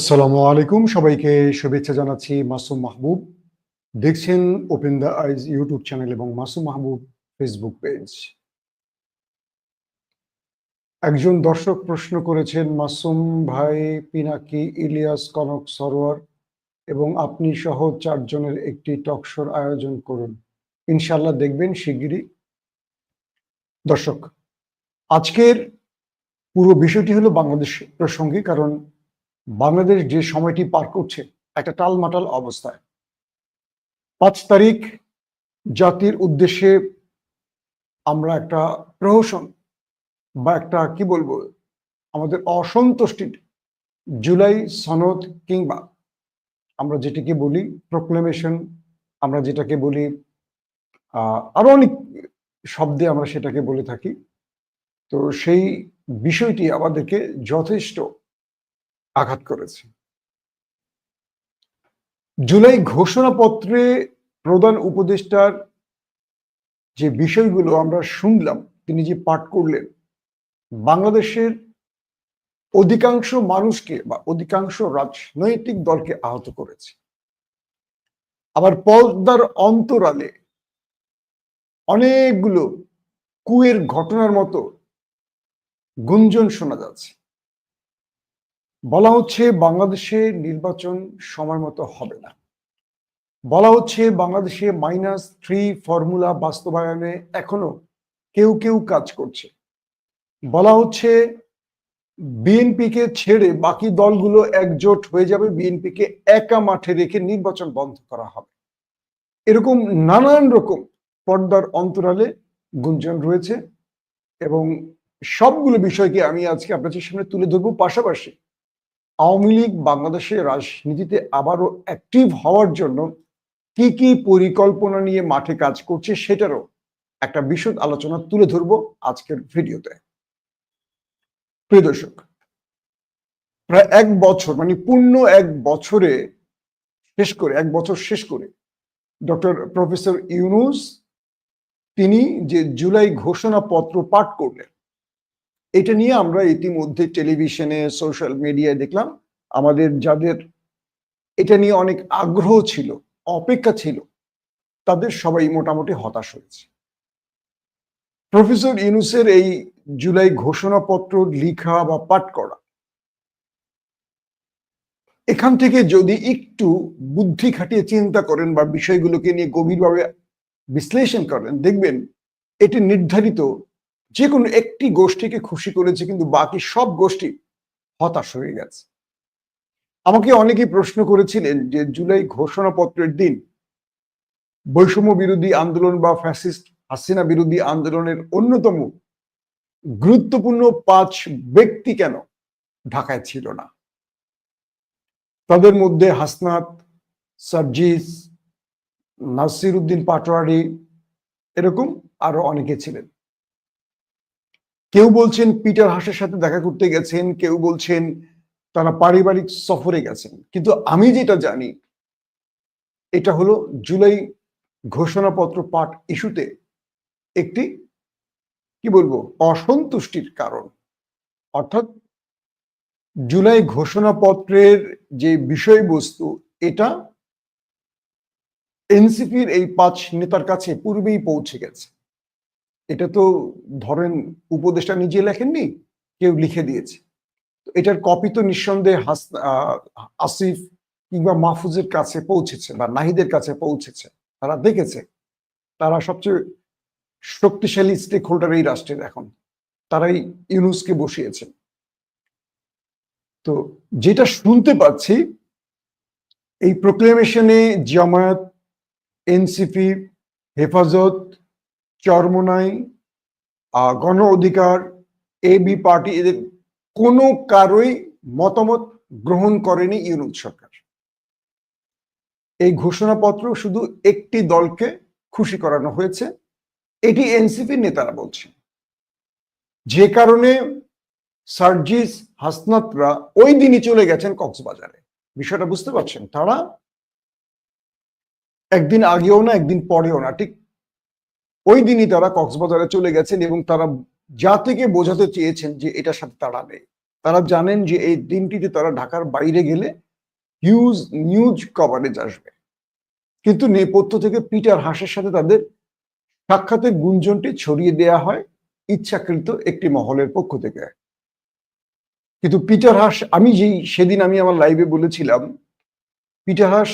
আসসালামু আলাইকুম। সবাইকে শুভেচ্ছা জানাচ্ছি মাসুম মাহবুব। দেখছেন open the eyes YouTube channel এবং মাসুম মাহবুব ফেসবুক পেজ একজন দর্শক প্রশ্ন করেছেন, মাসুম ভাই, পিনাকি, ইলিয়াস, কনক, সরোয়ার এবং আপনি সহ চারজনের একটি টকশোর আয়োজন করুন। ইনশাল্লাহ দেখবেন শিগগিরই। দর্শক, আজকের পুরো বিষয়টি হলো বাংলাদেশ প্রসঙ্গে কারণ বাংলাদেশ যে সময়টি পার করছে, একটা টালমাটাল অবস্থায়। পাঁচ তারিখ জাতির উদ্দেশ্যে আমরা একটা প্রহসন বা একটা, কি বলব, আমাদের অসন্তুষ্টির জুলাই সনদ কিংবা আমরা যেটাকে বলি প্রোক্লেমেশন আমরা যেটাকে বলি আরও অনেক শব্দে আমরা সেটাকে বলে থাকি। তো সেই বিষয়টি আমাদেরকে যথেষ্ট আঘাত করেছে। জুলাই ঘোষণাপত্রে প্রধান উপদেষ্টার যে বিষয়গুলো আমরা শুনলাম, তিনি যে পাঠ করলেন, বাংলাদেশের অধিকাংশ মানুষকে বা অধিকাংশ রাজনৈতিক দলকে আহত করেছে। আবার পর্দার অন্তরালে অনেকগুলো কুয়ের ঘটনার মতো গুঞ্জন শোনা যাচ্ছে। বলা হচ্ছে বাংলাদেশে নির্বাচন সময় মতো হবে না। বলা হচ্ছে বাংলাদেশে মাইনাস থ্রি ফর্মুলা বাস্তবায়নে এখনও কেউ কেউ কাজ করছে। বলা হচ্ছে বিএনপিকে ছেড়ে বাকি দলগুলো একজোট হয়ে যাবে, বিএনপিকে একা মাঠে রেখে নির্বাচন বন্ধ করা হবে। এরকম নানান রকম পর্দার অন্তরালে গুঞ্জন রয়েছে এবং সবগুলো বিষয়কে আমি আজকে আপনাদের সামনে তুলে ধরবো। পাশাপাশি আওয়ামী লীগ বাংলাদেশের রাজনীতিতে আবারও অ্যাক্টিভ হওয়ার জন্য কি কি পরিকল্পনা নিয়ে মাঠে কাজ করছে সেটারও একটা বিশদ আলোচনা তুলে ধরবো আজকের ভিডিওতে। প্রিয় দর্শক, প্রায় এক বছর মানে পূর্ণ এক বছরে শেষ করে, এক বছর শেষ করে ডক্টর প্রফেসর ইউনুস তিনি যে জুলাই ঘোষণাপত্র পাঠ করলেন এটা নিয়ে আমরা ইতিমধ্যে টেলিভিশনে, সোশ্যাল মিডিয়ায় দেখলাম, আমাদের যাদের এটা নিয়ে অনেক আগ্রহ ছিল, অপেক্ষা ছিল, তাদের সবাই মোটামুটি হতাশ হয়েছে। প্রফেসর ইউনুসের এই জুলাই ঘোষণাপত্র লিখা বা পাঠ করা, এখান থেকে যদি একটু বুদ্ধি খাটিয়ে চিন্তা করেন বা বিষয়গুলোকে নিয়ে গভীরভাবে বিশ্লেষণ করেন, দেখবেন এটি নির্ধারিত যে কোনো একটি গোষ্ঠীকে খুশি করেছে, কিন্তু বাকি সব গোষ্ঠী হতাশ হয়ে গেছে। আমাকে অনেকেই প্রশ্ন করেছিলেন যে জুলাই ঘোষণাপত্রের দিন বৈষম্য বিরোধী আন্দোলন বা ফ্যাসিস্ট হাসিনা বিরোধী আন্দোলনের অন্যতম গুরুত্বপূর্ণ পাঁচ ব্যক্তি কেন ঢাকায় ছিল না? তাদের মধ্যে হাসনাত, সার্জিস নাসির উদ্দিন পাটোয়ারি এরকম আরও অনেকে ছিলেন। কেউ বলছেন পিটার হাসের সাথে দেখা করতে গেছেন, কেউ বলছেন তারা পারিবারিক সফরে গেছেন। কিন্তু আমি যেটা জানি, এটা হলো জুলাই ঘোষণাপত্র পাঠ ইস্যুতে একটি, কি বলব, অসন্তুষ্টির কারণ। অর্থাৎ জুলাই ঘোষণাপত্রের যে বিষয়বস্তু, এটা এনসিপির এই পাঁচ নেতার কাছে পূর্বেই পৌঁছে গেছে। এটা তো ধরেন উপদেশটা নিজে লেখেননি, কেউ লিখে দিয়েছে। এটার কপি তো নিঃসন্দেহে আসিফ কিংবা মাহফুজের কাছে পৌঁছেছে বা নাহিদের কাছে পৌঁছেছে। তারা দেখেছে। তারা সবচেয়ে শক্তিশালী স্টেক হোল্ডার এই রাষ্ট্রের এখন। তারাই ইউনুসকে বসিয়েছে। তো যেটা শুনতে পাচ্ছি, এই প্রোক্লেমেশনে জামায়াত এনসিপি হেফাজত চরমনাই গণ অধিকার, এ, বি পার্টি এদের কোনো কারোই মতামত গ্রহণ করেনি ইউনুস সরকার। এই ঘোষণাপত্র শুধু একটি দলকে খুশি করানো হয়েছে, এটি এনসিপির নেতারা বলছেন। যে কারণে সার্জিস হাসনাতরা ওই দিনই চলে গেছেন কক্সবাজারে। বিষয়টা বুঝতে পারছেন? তারা একদিন আগেও না, একদিন পরেও না, ঠিক ওই দিনই তারা কক্সবাজারে চলে গেছেন এবং তারা জাতিকে বোঝাতে চেয়েছেন যে এটার সাথে তারা নেই। তারা জানেন যে এই দিনটিতে তারা ঢাকার বাইরে গেলে হিউজ নিউজ কভারেজ আসবে। কিন্তু নেপথ্য থেকে পিটার হাসের সাথে তাদের সাক্ষাতের গুঞ্জনটি ছড়িয়ে দেয়া হয় ইচ্ছাকৃত একটি মহলের পক্ষ থেকে। কিন্তু পিটার হাস, আমি যেই সেদিন আমি আমার লাইভে বলেছিলাম, পিটার হাস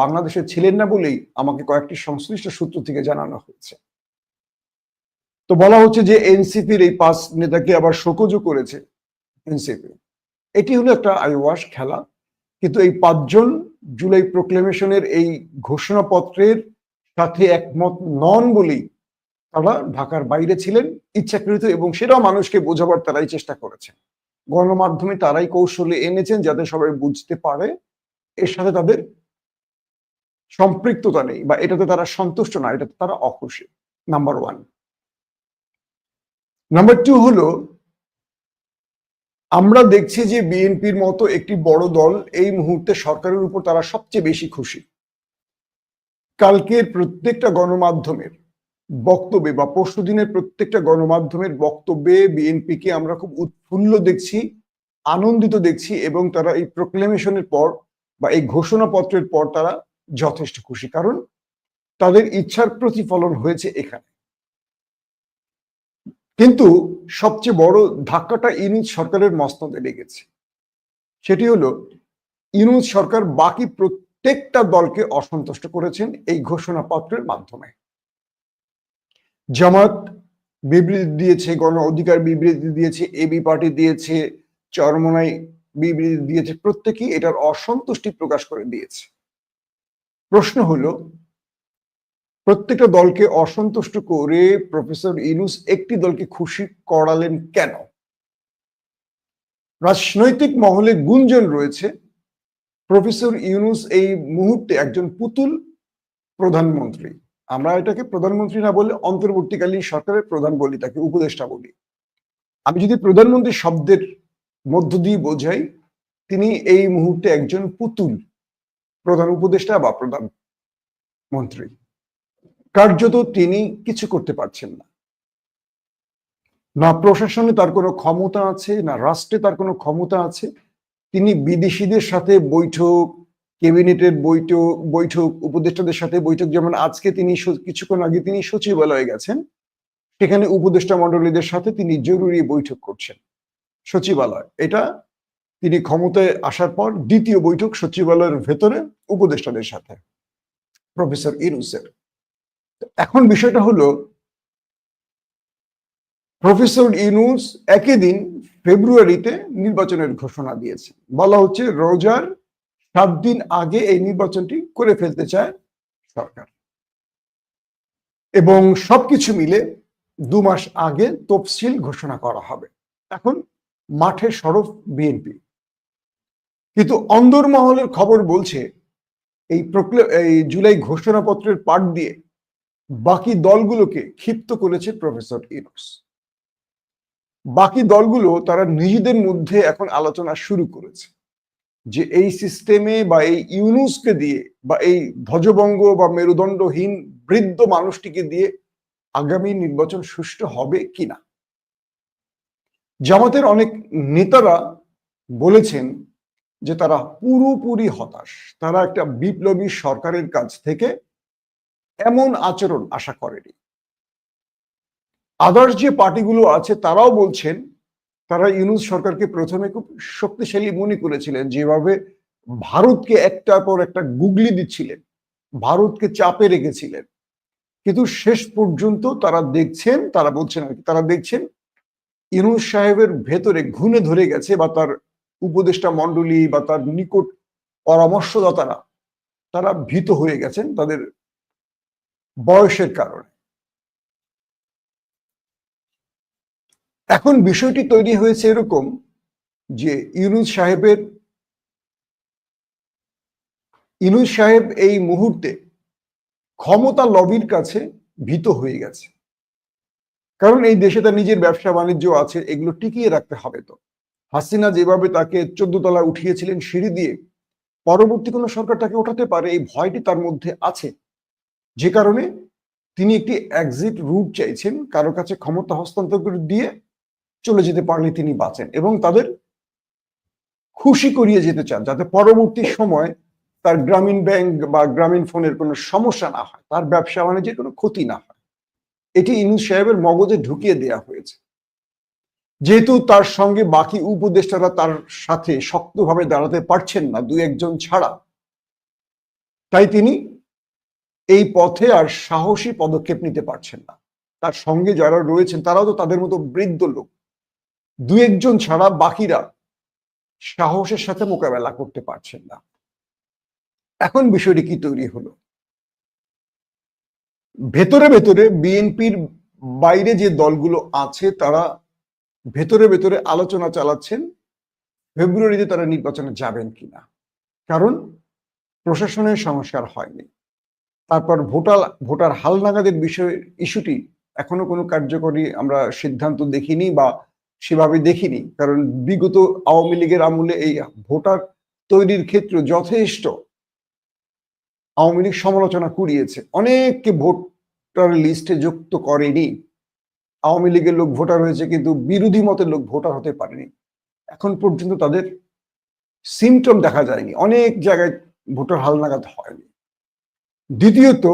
বাংলাদেশে ছিলেন না বলেই আমাকে কয়েকটি সংশ্লিষ্ট সূত্র থেকে জানানো হয়েছে। তো বলা হচ্ছে যে এনসিপির এই পাঁচ নেতাকে আবার শোকজও করেছে এনসিপি। এটি হলো একটা আইওয়াশ খেলা, কিন্তু এই পাঁচজন জুলাই প্রোক্লেমেশনের এই ঘোষণাপত্রের সাথে একমত নন বলেই তারা ঢাকার বাইরে ছিলেন, ইচ্ছাকৃত, এবং সেটাও মানুষকে বোঝাবার তারাই চেষ্টা করেছেন। গণমাধ্যমে তারাই কৌশলে এনেছেন যাতে সবাই বুঝতে পারে, এর সাথে তাদের সম্পৃক্ততা নেই, বা এটাতে তারা সন্তুষ্ট না, এটাতে তারা অখুশি নাম্বার ওয়ান নাম্বার টু হলো, আমরা দেখছি যে বিএনপির মতো একটি বড় দল এই মুহূর্তে সরকারের উপর তারা সবচেয়ে বেশি খুশি। কালকের প্রত্যেকটা গণমাধ্যমের বক্তব্যে বা পরশু দিনের প্রত্যেকটা গণমাধ্যমের বক্তব্যে বিএনপিকে আমরা খুব উৎফুল্ল দেখছি, আনন্দিত দেখছি এবং তারা এই প্রোক্লেমেশনের পর বা এই ঘোষণাপত্রের পর তারা যথেষ্ট খুশি। কারণ তাদের ইচ্ছার প্রতিফলন হয়েছে এখানে। কিন্তু সবচেয়ে বড় ধাক্কাটা ইনুজ সরকারের মস্তদে লেগেছে। সেটি হলো ইনুজ সরকার বাকি প্রত্যেকটা দলকে অসন্তুষ্ট করেছেন এই ঘোষণাপত্রের মাধ্যমে। জামাত বিবৃতি দিয়েছে, গণ অধিকার বিবৃতি দিয়েছে, এবি পার্টি দিয়েছে, চরমনাই বিবৃতি দিয়েছে, প্রত্যেকেই এটার অসন্তুষ্টি প্রকাশ করে দিয়েছে। প্রশ্ন হলো প্রত্যেকটা দলকে অসন্তুষ্ট করে প্রফেসর ইনুস একটি দলকে খুশি করালেন কেন? রাজনৈতিক মহলে গুঞ্জন রয়েছে। প্রফেসর ইউনুস এই মুহূর্তে একজন পুতুল প্রধানমন্ত্রী। আমরা এটাকে প্রধানমন্ত্রী না বলে অন্তর্বর্তীকালীন সরকারের প্রধান বলি, তাকে উপদেষ্টা বলি। আমি যদি প্রধানমন্ত্রী শব্দের মধ্য দিয়ে বোঝাই, তিনি এই মুহূর্তে একজন পুতুল প্রধান উপদেষ্টা বা প্রধান মন্ত্রী কার্যত তিনি কিছু করতে পারছেন না। না প্রশাসনে তার কোনো ক্ষমতা আছে, না রাষ্ট্রে তার কোনো ক্ষমতা আছে। তিনি বিদেশিদের সাথে বৈঠক, ক্যাবিনেটের বৈঠক বৈঠক, উপদেষ্টাদের সাথে বৈঠক, যেমন আজকে তিনি কিছুক্ষণ আগে তিনি সচিবালয়ে গেছেন, সেখানে উপদেষ্টা মন্ডলীদের সাথে তিনি জরুরি বৈঠক করছেন সচিবালয়। এটা তিনি ক্ষমতায় আসার পর দ্বিতীয় বৈঠক সচিবালয়ের ভেতরে উপদেষ্টাদের সাথে। প্রফেসর ইরুসের এখন বিষয়টা হলো, প্রফেসর ইনুস একই দিন ফেব্রুয়ারিতে নির্বাচনের ঘোষণা দিয়েছে বলা হচ্ছে রোজার সাত দিন আগে এই নির্বাচনটি করে ফেলতে চায় সরকার। এবং সবকিছু মিলে দু মাস আগে তফসিল ঘোষণা করা হবে। এখন মাঠে সরফ বিএনপি। কিন্তু অন্দরমহলের খবর বলছে, এই এই জুলাই ঘোষণাপত্রের পাঠ দিয়ে বাকি দলগুলোকে ক্ষিপ্ত করেছে প্রফেসর ইনোস। বাকি দলগুলো তারা নিজেদের মধ্যে এখন আলোচনা শুরু করেছে যে এই সিস্টেমে বা এই ইউনুসকে দিয়ে বা এই ধ্বজবঙ্গ বা মেরুদণ্ডহীন বৃদ্ধ মানুষটিকে দিয়ে আগামী নির্বাচন সুষ্ঠু হবে কিনা। জামাতের অনেক নেতারা বলেছেন যে তারা পুরোপুরি হতাশ। তারা একটা বিপ্লবী সরকারের কাছ থেকে এমন আচরণ আশা করেনি। আদার্স যে পার্টিগুলো আছে তারাও বলছেন, তারা ইউনুস সরকারকে প্রথমে খুব শক্তিশালী মনে করেছিলেন, যেভাবে ভারতকে একটার পর একটা গুগলি দিচ্ছিলেন, ভারতকে চাপে রেখেছিলেন। কিন্তু শেষ পর্যন্ত তারা দেখছেন, তারা বলছেন আর কি, তারা দেখছেন ইউনুস সাহেবের ভেতরে ঘুনে ধরে গেছে বা তার উপদেষ্টা মন্ডলী বা তার নিকট পরামর্শদাতারা, তারা ভীত হয়ে গেছেন, তাদের বয়সের কারণে। এখন বিষয়টি তৈরি হয়েছে এরকম যে ইউনুস সাহেবের ইনুস সাহেব এই মুহূর্তে ক্ষমতা লবির কাছে ভীত হয়ে গেছে। কারণ এই দেশে তার নিজের ব্যবসা বাণিজ্য আছে, এগুলো টিকিয়ে রাখতে হবে তো। হাসিনা যেভাবে তাকে চোদ্দ তলা উঠিয়েছিলেন সিঁড়ি দিয়ে, পরবর্তী কোনো সরকার তাকে ওঠাতে পারে, এই ভয়টি তার মধ্যে আছে। যে কারণে তিনি একটি এক্সিট রুট চাইছেন, কারও কাছে ক্ষমতা হস্তান্তর দিয়ে চলে যেতে পারলে তিনি বাঁচেন এবং তাদের খুশি করিয়ে যেতে চান যাতে পরবর্তী সময় তার গ্রামীণ ব্যাংক বা গ্রামীণ ফোনের কোনো সমস্যা না হয়, তার ব্যবসা বাণিজ্যের কোনো ক্ষতি না হয়। এটি ইনুস সাহেবের মগজে ঢুকিয়ে দেয়া হয়েছে। যেহেতু তার সঙ্গে বাকি উপদেষ্টারা তার সাথে শক্তভাবে দাঁড়াতে পারছেন না দু একজন ছাড়া, তাই তিনি এই পথে আর সাহসী পদক্ষেপ নিতে পারছেন না। তার সঙ্গে যারা রয়েছেন, তারাও তো তাদের মতো বৃদ্ধ লোক। দু একজন ছাড়া বাকিরা সাহসের সাথে মোকাবেলা করতে পারছেন না। এখন বিষয়টি কি তৈরি হলো? ভেতরে ভেতরে বিএনপির বাইরে যে দলগুলো আছে, তারা ভেতরে ভেতরে আলোচনা চালাচ্ছেন, ফেব্রুয়ারিতে তারা নির্বাচনে যাবেন কিনা। কারণ প্রশাসনের সংস্কার হয়নি। তারপর ভোটার ভোটার হালনাগাদের বিষয়, ইস্যুটি এখনও কোনো কার্যকরী আমরা সিদ্ধান্ত দেখিনি বা সেভাবে দেখিনি। কারণ বিগত আওয়ামী লীগের আমলে এই ভোটার তৈরির ক্ষেত্রে যথেষ্ট আওয়ামী লীগ সমালোচনা কুড়িয়েছে। অনেককে ভোটার লিস্টে যুক্ত করেনি। আওয়ামী লীগের লোক ভোটার হয়েছে কিন্তু বিরোধী মতের লোক ভোটার হতে পারেনি। এখন পর্যন্ত তাদের সিমটম দেখা যায়নি। অনেক জায়গায় ভোটার হালনাগাদ হয়নি। দ্বিতীয়ত,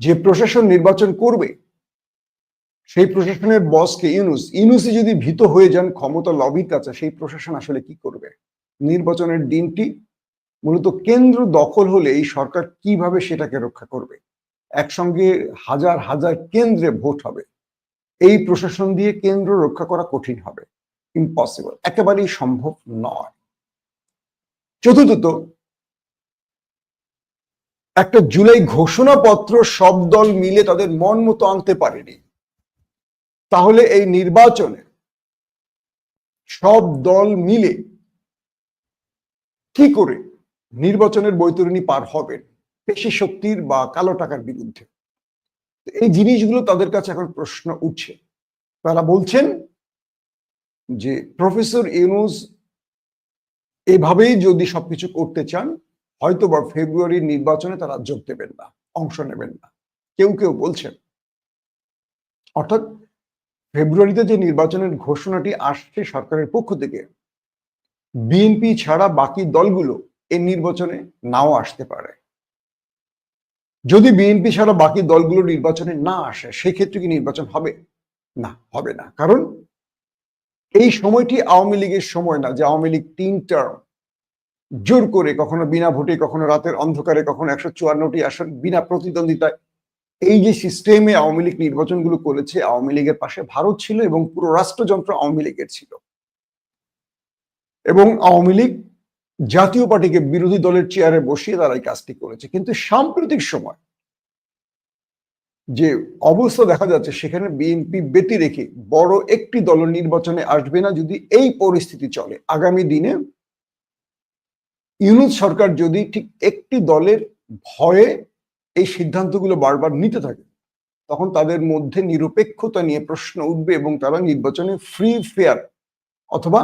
যে প্রশাসন নির্বাচন করবে, সেই প্রশাসনের বসকে ইউনুস, ইউনুসই যদি ভীত হয়ে যান, ক্ষমতা লবির কাছে, সেই প্রশাসন আসলে কি করবে? নির্বাচনের দিনটি মূলত কেন্দ্র দখল হলে এই সরকার কীভাবে সেটাকে রক্ষা করবে? একসঙ্গে হাজার হাজার কেন্দ্রে ভোট হবে। এই প্রশাসন দিয়ে কেন্দ্র রক্ষা করা কঠিন হবে। ইম্পসিবল একেবারেই সম্ভব নয়। চতুর্থত একটা জুলাই ঘোষণাপত্র সব দল মিলে তাদের মন মতো আনতে পারেনি। তাহলে এই নির্বাচনে সব দল মিলে কি করে নির্বাচনের বৈতরণী পার হবেন পেশি শক্তির বা কালো টাকার বিরুদ্ধে? এই জিনিসগুলো তাদের কাছে এখন প্রশ্ন উঠছে। তারা বলছেন যে প্রফেসর ইউনুস এভাবেই যদি সবকিছু করতে চান হয়তো বা ফেব্রুয়ারির নির্বাচনে তারা যোগ দেবেন না, অংশ নেবেন না। কেউ কেউ বলছেন, অর্থাৎ ফেব্রুয়ারিতে যে নির্বাচনের ঘোষণাটি আসছে সরকারের পক্ষ থেকে বিএনপি ছাড়া বাকি দলগুলো এই নির্বাচনে নাও আসতে পারে। যদি বিএনপি ছাড়া বাকি দলগুলো নির্বাচনে না আসে, সেক্ষেত্রে কি নির্বাচন হবে? না হবে না। কারণ এই সময়টি আওয়ামী লীগের সময় না, যে আওয়ামী লীগ তিন টার্ম জোর করে কখনো বিনা ভোটে, কখনো রাতের অন্ধকারে, কখনো একশো চুয়ান্নটি আসন বিনা প্রতিদ্বন্দ্বিতায়, এই যে সিস্টেমে আওয়ামী লীগ নির্বাচনগুলো করেছে, আওয়ামী লীগের পাশে ভারত ছিল এবং পুরো রাষ্ট্রযন্ত্র আওয়ামী লীগের ছিল। এবং আওয়ামী লীগ জাতীয় পার্টিকে বিরোধী দলের চেয়ারে বসিয়ে তারা এই কাজটি করেছে। কিন্তু সাম্প্রতিক সময় যে অবস্থা দেখা যাচ্ছে, সেখানে বিএনপি ব্যতি রেখে বড় একটি দল নির্বাচনে আসবে না যদি এই পরিস্থিতি চলে। আগামী দিনে ইউনুস সরকার যদি ঠিক একটি দলের ভয়ে এই সিদ্ধান্তগুলো বারবার নিতে থাকে, তখন তাদের মধ্যে নিরপেক্ষতা নিয়ে প্রশ্ন উঠবে এবং তারা নির্বাচনে ফ্রি ফেয়ার অথবা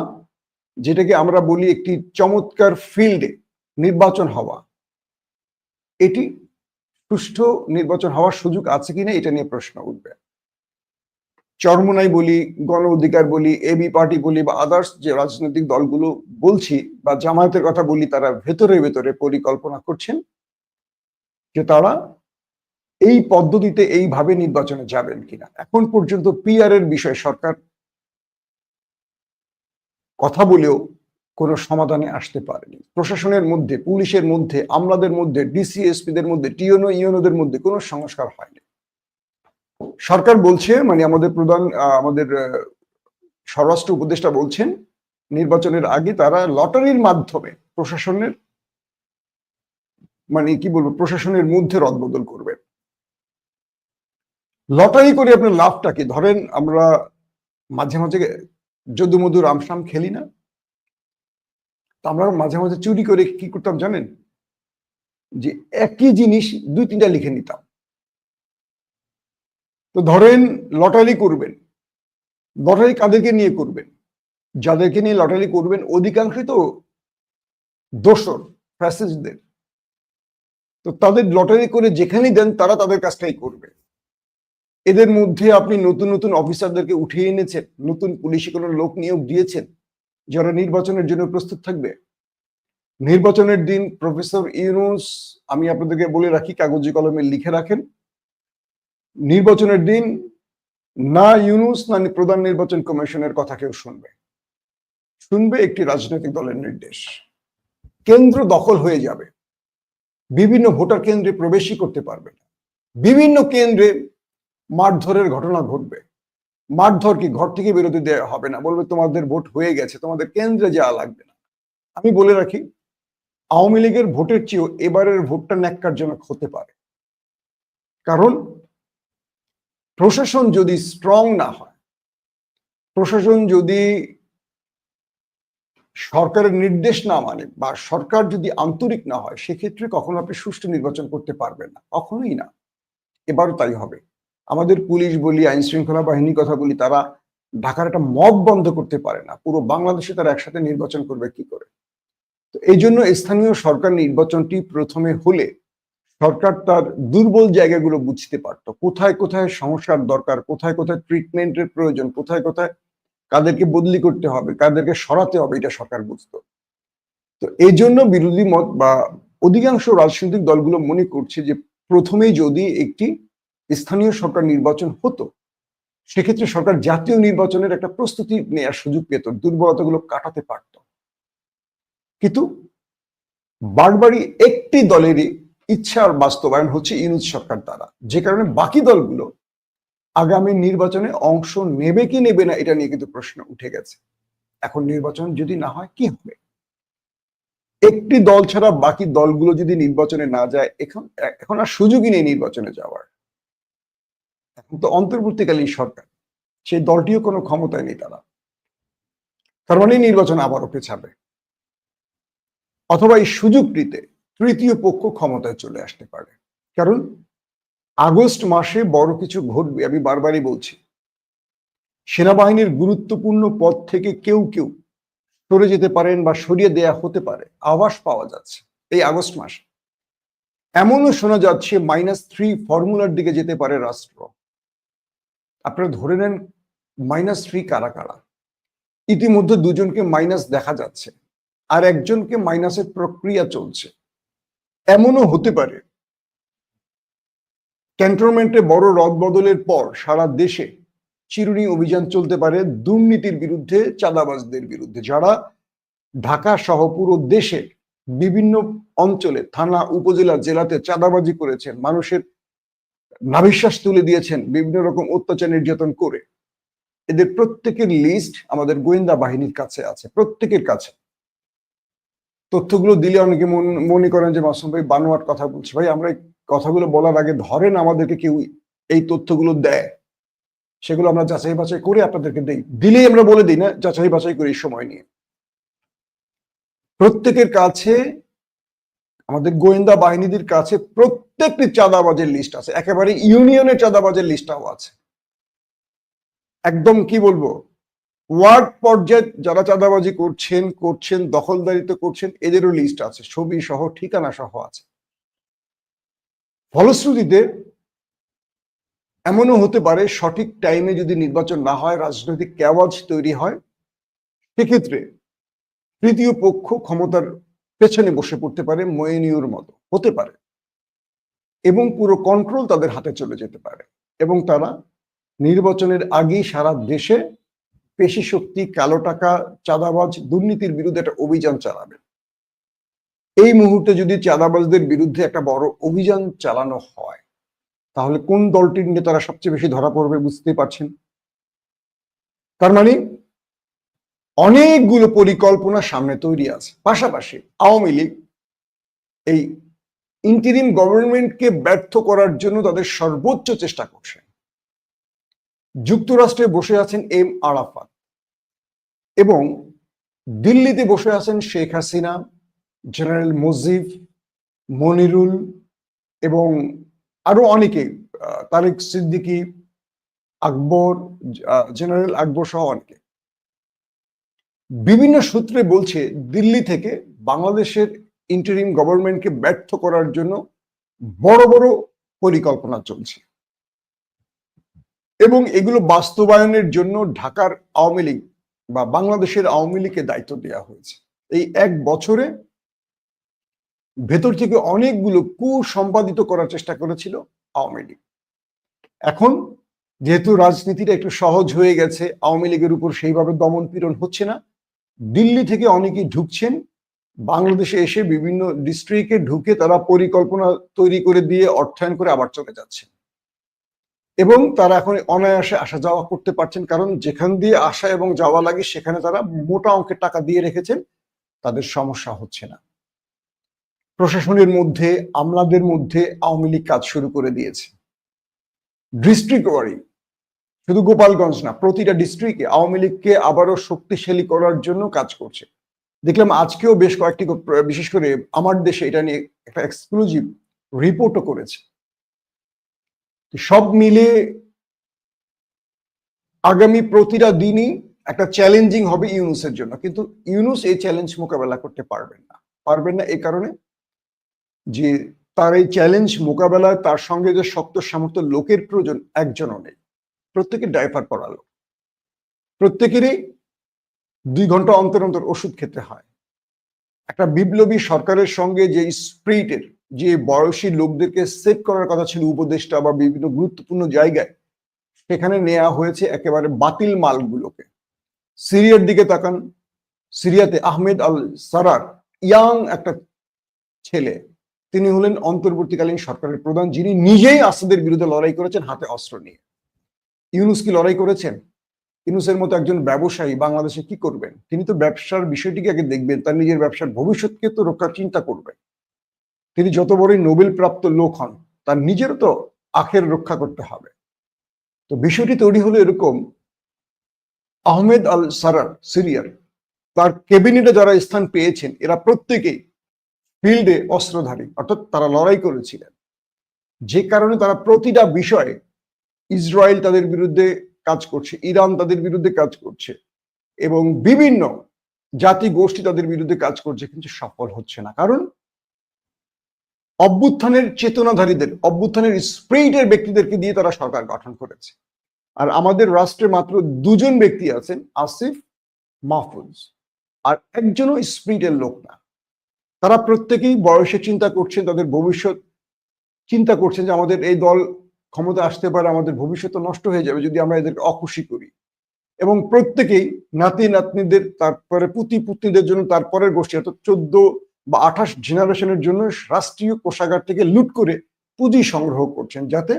যেটাকে আমরা বলি একটি চমৎকার ফিল্ডে নির্বাচন হওয়া। এটি সুষ্ঠু নির্বাচন হওয়ার সুযোগ আছে কিনা এটা নিয়ে প্রশ্ন উঠবে। চরমনাই বলি, গণ অধিকার বলি এবি পার্টি বলি বা আদার্স যে রাজনৈতিক দলগুলো বলছি বা জামায়াতের কথা বলি, তারা ভেতরে ভেতরে পরিকল্পনা করছেন যে তারা এই পদ্ধতিতে এইভাবে নির্বাচনে যাবেন কিনা। এখন পর্যন্ত পিআর এর বিষয়ে সরকার কথা বলেও কোনো সমাধানে আসতে পারেনি। প্রশাসনের মধ্যে, পুলিশের মধ্যে, আমলাদের মধ্যে ডিসিএসপিদের মধ্যে টিওনো ইউনোদের মধ্যে কোনো সংস্কার হয়নি। সরকার বলছে মানে আমাদের প্রধান আমাদের স্বরাষ্ট্র উপদেষ্টা বলছেন, নির্বাচনের আগে তারা লটারির মাধ্যমে প্রশাসনের মানে কি বলব, প্রশাসনের মধ্যে রদবদল করবে। লটারি করে আপনার লাভটা কি? ধরেন আমরা মাঝে মাঝে যদুমধু রামসাম খেলি না। আমরা মাঝে মাঝে চুরি করে কি করতাম জানেন? যে একই জিনিস দুই তিনটা লিখে নিতাম। তো ধরেন লটারি করবেন, লটারি কাদেরকে নিয়ে করবেন? যাদেরকে নিয়ে লটারি করবেন, অধিকাংশই তো দোসর ফ্যাসিস্টদের। তো তাদের লটারি করে যেখানেই দেন, তারা তাদের কাজটাই করবে। এদের মধ্যে আপনি নতুন নতুন অফিসারদেরকে উঠিয়ে এনেছেন, নতুন পুলিশে কোনো লোক নিয়োগ দিয়েছেন, যারা নির্বাচনের জন্য প্রস্তুত থাকবে। নির্বাচনের দিন প্রফেসর ইউনুস, আমি আপনাদেরকে বলে রাখি, কাগজে কলমে লিখে রাখেন। নির্বাচনের দিন না ইউনুস, না প্রধান নির্বাচন কমিশনের কথা কেউ শুনবে। শুনবে একটি রাজনৈতিক দলের নির্দেশ। কেন্দ্র দখল হয়ে যাবে। বিভিন্ন ভোটার কেন্দ্রে প্রবেশই করতে পারবে না। বিভিন্ন কেন্দ্রে মারধরের ঘটনা ঘটবে। মারধর কি ঘর থেকে বিরতি দেওয়া হবে না? বলবে, তোমাদের ভোট হয়ে গেছে, তোমাদের কেন্দ্রে যাওয়া লাগবে না। আমি বলে রাখি, আওয়ামী লীগের ভোটের চেয়েও এবারের ভোটটা ন্যাক্কারজনক হতে পারে। কারণ প্রশাসন যদি স্ট্রং না হয়, প্রশাসন যদি সরকারের নির্দেশ না মানে বা সরকার যদি আন্তরিক না হয়, সেক্ষেত্রে কখনো আপনি সুষ্ঠু নির্বাচন করতে পারবেন না, কখনোই না। এবারও তাই হবে। আমাদের পুলিশ বলি, আইন শৃঙ্খলা বাহিনীর কথা বলি, তারা ঢাকার একটা মব বন্ধ করতে পারে না। পুরো বাংলাদেশে তারা একসাথে নির্বাচন করবে কি করে? তো এই জন্য স্থানীয় সরকার নির্বাচনটি প্রথমে হলে সরকার তার দুর্বল জায়গাগুলো বুঝতে পারত। কোথায় কোথায় সমস্যার দরকার, কোথায় কোথায় ট্রিটমেন্টের প্রয়োজন, কোথায় কোথায় কাদেরকে বদলি করতে হবে, কাদেরকে সরাতে হবে, এটা সরকার বুঝতো। তো এই জন্য বিরোধী মত বা অধিকাংশ রাজনৈতিক দলগুলো মনে করছে যে, প্রথমেই যদি একটি স্থানীয় সরকার নির্বাচন হতো, সেক্ষেত্রে সরকার জাতীয় নির্বাচনের একটা প্রস্তুতি নেওয়ার সুযোগ পেত, দুর্বলতাগুলো কাটাতে পারত। কিন্তু বারবারই একটি দলেরই ইচ্ছার বাস্তবায়ন হচ্ছে ইউনুস সরকার দ্বারা। যে কারণে বাকি দলগুলো আগামী নির্বাচনে অংশ নেবে কি নেবে না, এটা নিয়ে কিন্তু প্রশ্ন উঠে গেছে। এখন নির্বাচন যদি না হয়, কি হবে? একটি দল ছাড়া বাকি দলগুলো যদি নির্বাচনে না যায়, এখন এখন আর সুযোগই নেই নির্বাচনে যাওয়ার। এখন তো অন্তর্বর্তীকালীন সরকার, সেই দলটিও কোনো ক্ষমতায় নেই তারা। তার মানে নির্বাচন আবারও পেছাবে। অথবা এই সুযোগটিতে তৃতীয় পক্ষ ক্ষমতায় চলে আসতে পারে। কারণ আগস্ট মাসে বড় কিছু ঘটবে, আমি বারবারই বলছি। সেনাবাহিনীর গুরুত্বপূর্ণ পদ থেকে কেউ কেউ সরে যেতে পারেন বা সরিয়ে দেয়া হতে পারে আবাস পাওয়া যাচ্ছে এই আগস্ট মাসে। এমনও শোনা যাচ্ছে মাইনাস থ্রি ফর্মুলার দিকে যেতে পারে রাষ্ট্র। আপনারা ধরে নেন মাইনাস থ্রি কারা কারা? ইতিমধ্যে দুজনকে মাইনাস দেখা যাচ্ছে, আর একজনকে মাইনাসের প্রক্রিয়া চলছে। এমনও হতে পারে। ক্যান্টনমেন্টে বড় রদ বদলের পর সারা দেশে চিরুনি অভিযান চলতে পারে দুর্নীতির বিরুদ্ধে, চাঁদাবাজদের বিরুদ্ধে, যারা ঢাকা সহ পুরো দেশে বিভিন্ন অঞ্চলে, থানা, উপজেলা, জেলাতে চাঁদাবাজি করেছেন, মানুষের নাবিশ্বাস তুলে দিয়েছেন, বিভিন্ন রকম অত্যাচার নির্যাতন করে। এদের প্রত্যেকের লিস্ট আমাদের গোয়েন্দা বাহিনীর কাছে আছে, প্রত্যেকের কাছে। তথ্যগুলো দিলে অনেকে মনে করেন যে মাসুম ভাই, বানোয়াট কথা বলছে। ভাই, আমরা কথাগুলো বলার আগে ধরেন আমাদেরকে কেউ এই তথ্যগুলো দেয়। সেগুলো আমরা যাচাই বাছাই করে আপনাদেরকে দেই। দিলেই আমরা বলে দিই না, যাচাই বাছাই করি সময় নিয়ে। প্রত্যেকের কাছে, আমাদের গোয়েন্দা বাহিনীদের কাছে প্রত্যেকটি চাঁদাবাজের লিস্ট আছে। একেবারে ইউনিয়নের চাঁদাবাজের লিস্টটাও আছে। একদম কি বলব? ওয়ার্ড পর্যায়ে যারা চাঁদাবাজি করছেন করছেন দখলদারিত্ব করছেন, এদেরও লিস্ট আছে। ছবি সহ, ঠিকানা সহ আছে। ফলশ্রুতিতে এমনও হতে পারে, সঠিক টাইমে যদি নির্বাচন না হয়, রাজনৈতিক ক্যাওয়াজ তৈরি হয়, সেক্ষেত্রে তৃতীয় পক্ষ ক্ষমতার পেছনে বসে পড়তে পারে ময়নিউর মতো। হতে পারে। এবং পুরো কন্ট্রোল তাদের হাতে চলে যেতে পারে। এবং তারা নির্বাচনের আগেই সারা দেশে পেশি শক্তি কালো টাকা, চাঁদাবাজ, দুর্নীতির বিরুদ্ধে একটা অভিযান চালাবে। এই মুহূর্তে যদি চাঁদাবাজদের বিরুদ্ধে একটা বড় অভিযান চালানো হয়, তাহলে কোন দলটির নেতারা সবচেয়ে বেশি ধরা পড়বে বুঝতে পারছেন? তার মানে অনেকগুলো পরিকল্পনা সামনে তৈরি আছে। পাশাপাশি আওয়ামী লীগ এই ইন্টারিম গভর্নমেন্টকে ব্যর্থ করার জন্য তাদের সর্বোচ্চ চেষ্টা করছে। যুক্তরাষ্ট্রে বসে আছেন এম আরাফাত। এবং দিল্লিতে বসে আছেন শেখ হাসিনা, জেনারেল মুজিব, মনিরুল এবং আরও অনেকে তারেক সিদ্দিকি, আকবর জেনারেল আকবর সহ অনেকে। বিভিন্ন সূত্রে বলছে দিল্লি থেকে বাংলাদেশের ইন্টারিম গভর্নমেন্টকে ব্যর্থ করার জন্য বড় বড় পরিকল্পনা চলছে। এবং এগুলো বাস্তবায়নের জন্য ঢাকার আওয়ামী লীগ বা বাংলাদেশের আওয়ামী লীগকে দায়িত্ব দেওয়া হয়েছে। এই এক বছরে ভেতর থেকে অনেকগুলো কুসম্পাদিত করার চেষ্টা করেছিল আওয়ামী লীগ। এখন যেহেতু রাজনীতিটা একটু সহজ হয়ে গেছে, আওয়ামী লীগের উপর সেইভাবে দমন পীড়ন হচ্ছে না। দিল্লি থেকে অনেকেই ঢুকছেন। বাংলাদেশে এসে বিভিন্ন ডিস্ট্রিক্টে ঢুকে তারা পরিকল্পনা তৈরি করে দিয়ে অর্থায়ন করে আবার চলে যাচ্ছে এবং তারা এখন অনায়াসে আসা যাওয়া করতে পারছেন, কারণ যেখান দিয়ে আসা এবং যাওয়া লাগে সেখানে তারা মোটা অঙ্কের টাকা দিয়ে রেখেছেন, তাদের সমস্যা হচ্ছে না। প্রশাসনের মধ্যে, আমলাদের মধ্যে আওয়ামী লীগ কাজ শুরু করে দিয়েছে। ডিস্ট্রিক্ট ওয়ারি, শুধু গোপালগঞ্জ না, প্রতিটা ডিস্ট্রিক্টে আওয়ামী লীগকে আবারও শক্তিশালী করার জন্য কাজ করছে। দেখলাম আজকেও বেশ কয়েকটি, বিশেষ করে আমার দেশে এটা নিয়ে একটা এক্সক্লুসিভ রিপোর্টও করেছে। সব মিলে আগামী প্রতিটা দিনই একটা চ্যালেঞ্জিং হবে ইউনুসের জন্য। কিন্তু ইউনুস এই চ্যালেঞ্জ মোকাবেলা করতে পারবেন না। পারবেন না এই কারণে যে তার এই চ্যালেঞ্জ মোকাবেলায় তার সঙ্গে যে শক্ত সামর্থ্য লোকের প্রয়োজন একজনও নেই। প্রত্যেকের ডাইপার পড়ালো প্রত্যেকেরই দুই ঘণ্টা অন্তর অন্তর ওষুধ খেতে হয়। একটা বিপ্লবী সরকারের সঙ্গে যে স্প্রিটের যে বয়সী লোকদেরকে সেট করার কথা ছিল উপদেষ্টা বা বিভিন্ন গুরুত্বপূর্ণ জায়গায়, সেখানে নেওয়া হয়েছে একেবারে বাতিল মালগুলোকে। সিরিয়ার দিকে তাকান, সিরিয়াতে আহমেদ আল সারার ইয়াং একটা ছেলে, তিনি হলেন অন্তর্বর্তীকালীন সরকারের প্রধান, যিনি নিজেই আসাদের বিরুদ্ধে লড়াই করেছেন হাতে অস্ত্র নিয়ে। ইউনুস কি লড়াই করেছেন? ইউনুসের মতো একজন ব্যবসায়ী বাংলাদেশে কি করবেন? তিনি তো ব্যবসার বিষয়টিকে আগে দেখবেন, তার নিজের ব্যবসার ভবিষ্যৎকে তো রক্ষার চিন্তা করবেন। তিনি যত বড়ই নোবেল প্রাপ্ত লোক হন, তার নিজেরও তো আখের রক্ষা করতে হবে। তো বিষয়টি তৈরি হলো এরকম, আহমেদ আল সারার সিরিয়ার তার ক্যাবিনেটে যারা স্থান পেয়েছেন, এরা প্রত্যেকেই ফিল্ডে অস্ত্রধারী, অর্থাৎ তারা লড়াই করেছিলেন। যে কারণে তারা প্রতিটা বিষয়ে ইসরায়েল তাদের বিরুদ্ধে কাজ করছে, ইরান তাদের বিরুদ্ধে কাজ করছে, এবং বিভিন্ন জাতি গোষ্ঠী তাদের বিরুদ্ধে কাজ করছে, কিন্তু সফল হচ্ছে না। কারণ অভ্যুত্থানের চেতনাধারীদের, অভ্যুত্থানের স্প্রিটের ব্যক্তিদেরকে দিয়ে তারা সরকার গঠন করেছে। আর আমাদের রাষ্ট্রে মাত্র দুজন ব্যক্তি আছেন, আসিফ মাহফুজ। আর একজনও স্প্রিটের লোক না। তারা প্রত্যেকেই বয়সে চিন্তা করছেন, তাদের ভবিষ্যৎ চিন্তা করছেন যে আমাদের এই দল ক্ষমতা আসতে পারে, আমাদের ভবিষ্যৎ নষ্ট হয়ে যাবে যদি আমরা এদেরকে অখুশি করি। এবং প্রত্যেকেই নাতি নাতনিদের তারপরে পুতি পুত্নীদের জন্য তারপরের গোষ্ঠী অর্থাৎ চোদ্দ বা আঠাশ জেনারেশনের জন্য রাষ্ট্রীয় কোষাগার থেকে লুট করে পুঁজি সংগ্রহ করছেন যাতে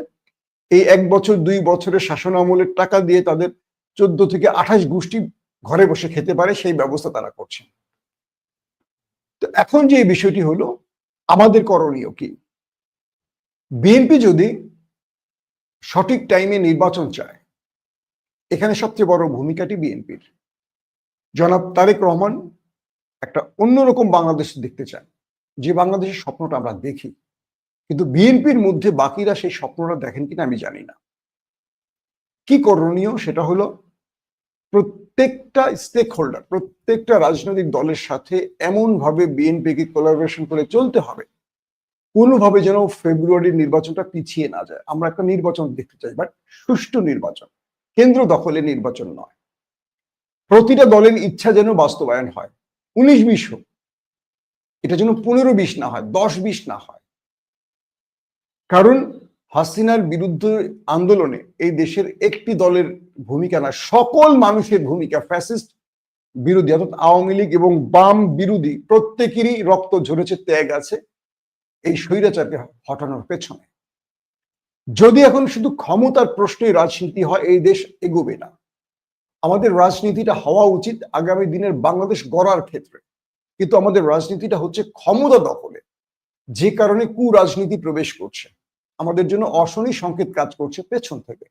এই এক বছর, দুই বছরের শাসন আমলের টাকা দিয়ে তাদের চোদ্দ থেকে আঠাশ গোষ্ঠী ঘরে বসে খেতে পারে, সেই ব্যবস্থা তারা করছেন। তো এখন যে বিষয়টি হলো, আমাদের করণীয় কি? বিএনপি যদি সঠিক টাইমে নির্বাচন চায়, এখানে সবচেয়ে বড় ভূমিকাটি বিএনপির। জনাব তারেক রহমান একটা অন্যরকম বাংলাদেশ দেখতে চান যে বাংলাদেশের স্বপ্নটা আমরা দেখি। কিন্তু বিএনপির মধ্যে বাকিরা সেই স্বপ্নটা দেখেন কিনা আমি জানি না। কি করণীয়? সেটা হলো প্রত্যেকটা স্টেক হোল্ডার প্রত্যেকটা রাজনৈতিক দলের সাথে এমনভাবে বিএনপিকে কোলাবোরেশন করে চলতে হবে। কোনোভাবে যেন ফেব্রুয়ারির নির্বাচনটা পিছিয়ে না যায়। আমরা একটা নির্বাচন দেখতে চাই বাট সুষ্ঠু নির্বাচন। কেন্দ্র দখলে নির্বাচন নয়। প্রতিটা দলের ইচ্ছা যেন বাস্তবায়ন হয়। উনিশ বিশ হোক। এটা যেন পনেরো বিশ না হয়, দশ বিশ না হয়। কারণ হাসিনার বিরুদ্ধে আন্দোলনে এই দেশের একটি দলের ভূমিকা না, সকল মানুষের ভূমিকা ফ্যাসিস্ট বিরোধী, অর্থাৎ আওয়ামী লীগ এবং বাম বিরোধী প্রত্যেকেরই রক্ত ঝরেছে, ত্যাগ আছে। এই স্বৈরাচারকে হটানোর পেছনে। যদি এখন শুধু ক্ষমতার প্রশ্নে রাজনীতি হয়, এই দেশ এগোবে না। আমাদের রাজনীতিটা হওয়া উচিত আগামী দিনের বাংলাদেশ গড়ার ক্ষেত্রে। কিন্তু আমাদের রাজনীতিটা হচ্ছে ক্ষমতা দখলে। যে কারণে কু রাজনীতি প্রবেশ করছে। আমাদের জন্য অশনি সংকেত কাজ করছে পেছন থেকে।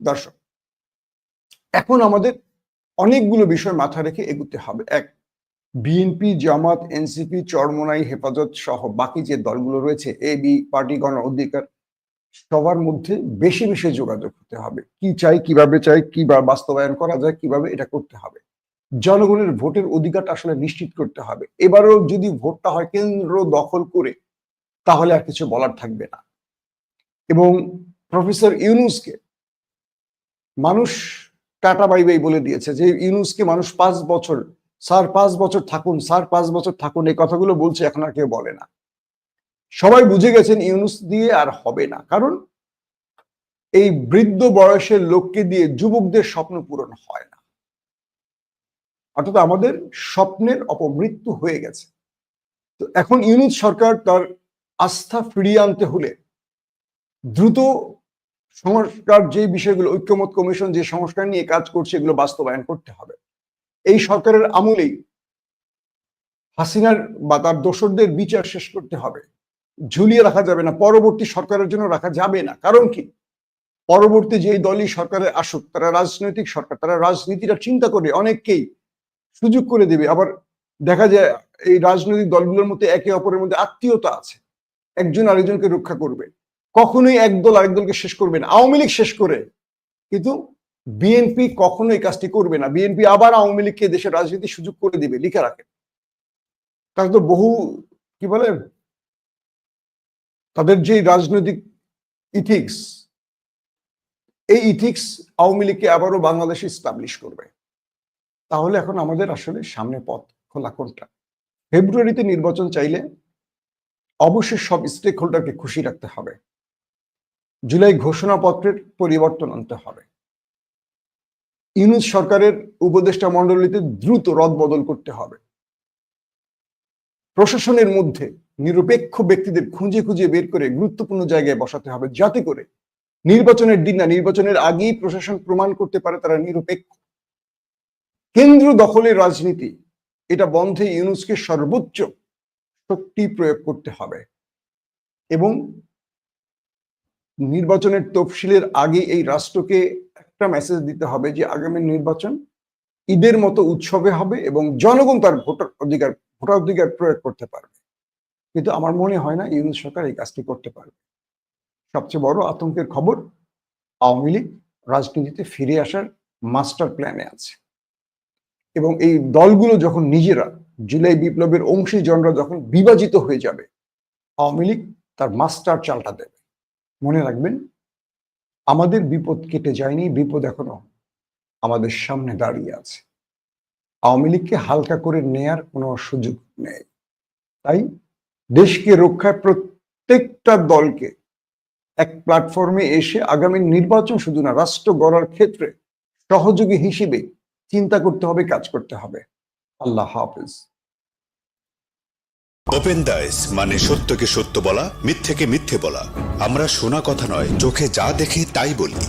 দর্শক, এখন আমাদের অনেকগুলো বিষয় মাথা রেখে এগুতে হবে। এক, বিএনপি, জামাত, এনসিপি, চরমোনাই, হেফাজত সহ বাকি যে দলগুলো রয়েছে, এ, বি, পার্টি, গণ অধিকার সবার মধ্যে বেশি বেশি যোগাযোগ হতে হবে। কি চাই, কীভাবে চাই কীভাবে বাস্তবায়ন করা যায়, কীভাবে এটা করতে হবে। জনগণের ভোটের অধিকারটা আসলে নিশ্চিত করতে হবে। এবারও যদি ভোটটা হয় কেন্দ্র দখল করে, তাহলে আর কিছু বলার থাকবে না। এবং প্রফেসর ইউনুসকে মানুষ টাটা বাই বাই বলে দিয়েছে যে ইউনুসকে মানুষ পাঁচ বছর, স্যার পাঁচ বছর থাকুন, স্যার পাঁচ বছর থাকুন, এই কথাগুলো বলছে, এখন আর কেউ বলে না। সবাই বুঝে গেছেন ইউনুস দিয়ে আর হবে না। কারণ এই বৃদ্ধ বয়সের লোককে দিয়ে যুবকদের স্বপ্ন পূরণ হয় না। অর্থাৎ আমাদের স্বপ্নের অপমৃত্যু হয়ে গেছে। তো এখন ইউনুস সরকার তার আস্থা ফিরিয়ে আনতে হলে দ্রুত সংস্কার যে বিষয়গুলো, ঐক্যমত কমিশন যে সংস্কার নিয়ে কাজ করছে, এগুলো বাস্তবায়ন করতে হবে। এই সরকারের আমলেই হাসিনার বা তার দোসরদের বিচার শেষ করতে হবে। ঝুলিয়ে রাখা যাবে না, পরবর্তী সরকারের জন্য রাখা যাবে না। কারণ কি? পরবর্তী যেই দলই সরকারে আসুক, তারা রাজনৈতিক সরকার, তারা রাজনীতিটা চিন্তা করে অনেককেই সুযোগ করে দেবে। আবার দেখা যায়, এই রাজনৈতিক দলগুলোর মধ্যে একে অপরের মধ্যে আত্মীয়তা আছে। একজন আরেকজনকে রক্ষা করবে। কখনোই এক দল আরেক দলকে শেষ করবে না। আওয়ামী লীগ শেষ করে। কিন্তু বিএনপি কখনো এই কাজটি করবে না। বিএনপি আবার আওয়ামী লীগকে দেশের রাজনীতির সুযোগ করে দিবে, লিখে রাখে। তারা তো বহু, কি বলে তাদের যে রাজনৈতিক ইথিক্স এই ইথিক্স আওয়ামী লীগকে আবারও বাংলাদেশে স্টাবলিশ করবে। তাহলে এখন আমাদের আসলে সামনে পথ খোলা কোনটা? ফেব্রুয়ারিতে নির্বাচন চাইলে অবশ্যই সব স্টেক হোল্ডারকে খুশি রাখতে হবে। জুলাই ঘোষণাপত্রের পরিবর্তন আনতে হবে। ইউনুস সরকারের উপদেষ্টা মণ্ডলীতে দ্রুত রদবদল করতে হবে। প্রশাসনের মধ্যে নিরপেক্ষ ব্যক্তিদের খুঁজে খুঁজে বের করে গুরুত্বপূর্ণ জায়গায় বসাতে হবে যাতে করে নির্বাচনের দিন না, নির্বাচনের আগেই প্রশাসন প্রমাণ করতে পারে তারা নিরপেক্ষ। কেন্দ্র দখলের রাজনীতি, এটা বন্ধে ইউনুসকে সর্বোচ্চ শক্তি প্রয়োগ করতে হবে এবং নির্বাচনের তফসিলের আগে এই রাষ্ট্রকে একটা মেসেজ দিতে হবে যে আগামী নির্বাচন ঈদের মতো উৎসবে হবে এবং জনগণ তার ভোটার অধিকার ভোটাধিকার প্রয়োগ করতে পারবে। কিন্তু আমার মনে হয় না ইউনুস সরকার এই কাজটি করতে পারবে। সবচেয়ে বড় আতঙ্কের খবর, আওয়ামী লীগ রাজনীতিতে ফিরে আসার মাস্টার প্ল্যানে আছে। এবং এই দলগুলো যখন নিজেরা জুলাই বিপ্লবের অংশীজনরা যখন বিভাজিত হয়ে যাবে, আওয়ামী লীগ তার মাস্টার চালটা দেবে। মনে রাখবেন, আমাদের বিপদ কেটে যায়নি, বিপদ এখনও আমাদের সামনে দাঁড়িয়ে আছে। আওয়ামী লীগকে হালকা করে নেয়ার কোনো সুযোগ নেই। তাই দেশকে রক্ষায় প্রত্যেকটা দলকে এক প্ল্যাটফর্মে এসে আগামী নির্বাচন শুধু না, রাষ্ট্র গড়ার ক্ষেত্রে সহযোগী হিসেবে চিন্তা করতে হবে, কাজ করতে হবে। আল্লাহ হাফিজ। ওপেন দাইস মানে সত্যকে সত্য বলা, মিথ্যেকে মিথ্যে বলা। আমরা শোনা কথা নয়, চোখে যা দেখি তাই বলি।